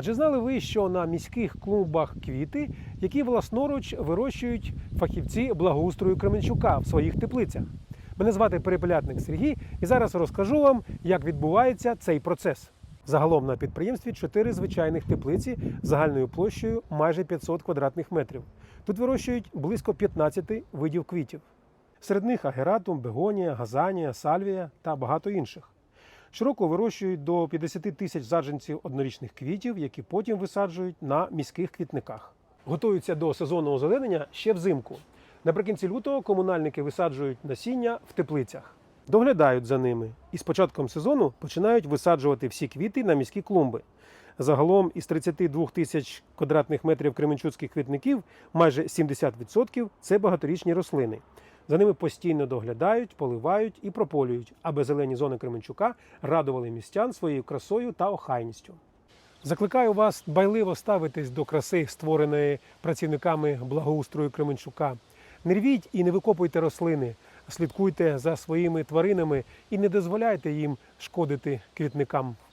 Адже знали ви, що на міських клумбах квіти, які власноруч вирощують фахівці благоустрою Кременчука в своїх теплицях. Мене звати Перепелятник Сергій, і зараз розкажу вам, як відбувається цей процес. Загалом на підприємстві чотири звичайних теплиці загальною площею майже 500 квадратних метрів. Тут вирощують близько 15 видів квітів. Серед них агератум, бегонія, газанія, сальвія та багато інших. Щороку вирощують до 50 тисяч саджанців однорічних квітів, які потім висаджують на міських квітниках. Готуються до сезонного озеленення ще взимку. Наприкінці лютого комунальники висаджують насіння в теплицях, доглядають за ними і з початком сезону починають висаджувати всі квіти на міські клумби. Загалом із 32 тисяч квадратних метрів кременчуцьких квітників майже 70% – це багаторічні рослини. За ними постійно доглядають, поливають і прополюють, аби зелені зони Кременчука радували містян своєю красою та охайністю. Закликаю вас дбайливо ставитись до краси, створеної працівниками благоустрою Кременчука. Не рвіть і не викопуйте рослини, слідкуйте за своїми тваринами і не дозволяйте їм шкодити квітникам.